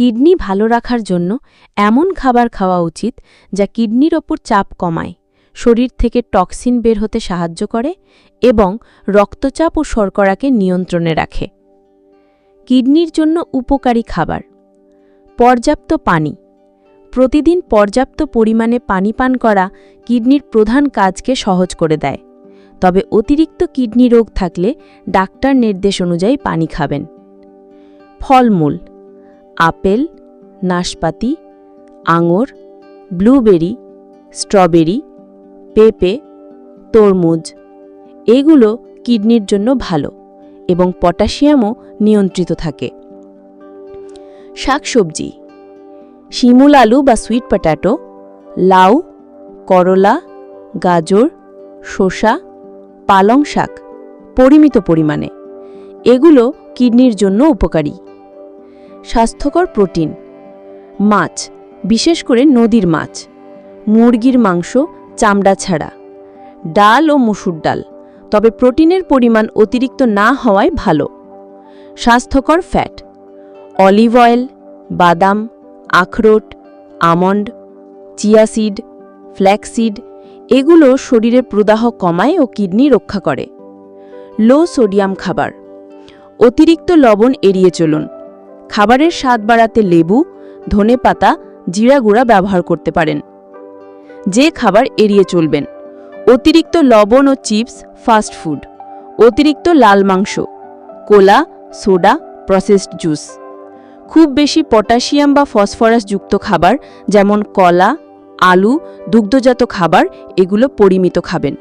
Kidney ভালো রাখার জন্য এমন খাবার খাওয়া উচিত যা কিডনির ওপর চাপ কমায়, শরীর থেকে টক্সিন বের হতে সাহায্য করে এবং রক্তচাপ ও শর্করাকে নিয়ন্ত্রণে রাখে। কিডনির জন্য উপকারী খাবার, পর্যাপ্ত পানি। প্রতিদিন পর্যাপ্ত পরিমাণে পানি পান করা কিডনির প্রধান কাজকে সহজ করে দেয়। তবে অতিরিক্ত কিডনি রোগ থাকলে ডাক্তার নির্দেশ অনুযায়ী পানি খাবেন। ফলমূল আপেল, নাশপাতি, আঙুর, ব্লুবেরি, স্ট্রবেরি, পেঁপে, তরমুজ, এগুলো কিডনির জন্য ভালো এবং পটাশিয়ামও নিয়ন্ত্রিত থাকে। শাকসবজি, শিমুল আলু বা সুইট পটাটো, লাউ, করলা, গাজর, শসা, পালং শাক পরিমিত পরিমাণে। এগুলো কিডনির জন্য উপকারী। স্বাস্থ্যকর প্রোটিন। মাছ, বিশেষ করে নদীর মাছ। মুরগির মাংস, চামড়া ছাড়া। ডাল ও মুসুর ডাল, তবে প্রোটিনের পরিমাণ অতিরিক্ত না হওয়ায় ভালো। স্বাস্থ্যকর ফ্যাট, অলিভ অয়েল, বাদাম, আখরোট, আমন্ড চিয়াসিড ফ্ল্যাক্সিড এগুলো শরীরের প্রদাহ কমায় ও কিডনি রক্ষা করে। লো সোডিয়াম খাবার, অতিরিক্ত লবণ এড়িয়ে চলুন। খাবারের স্বাদ বাড়াতে লেবু ধনেপাতা জিরা গুঁড়া ব্যবহার করতে পারেন। যে খাবার এড়িয়ে চলবেন। অতিরিক্ত লবণ ও চিপস ফাস্ট ফুড। অতিরিক্ত লাল মাংস, কোলা, সোডা, প্রসেসড জুস। খুব বেশি পটাশিয়াম বা ফসফরাস যুক্ত খাবার, যেমন কলা, আলু, দুগ্ধজাত খাবার, এগুলো পরিমিত খাবেন।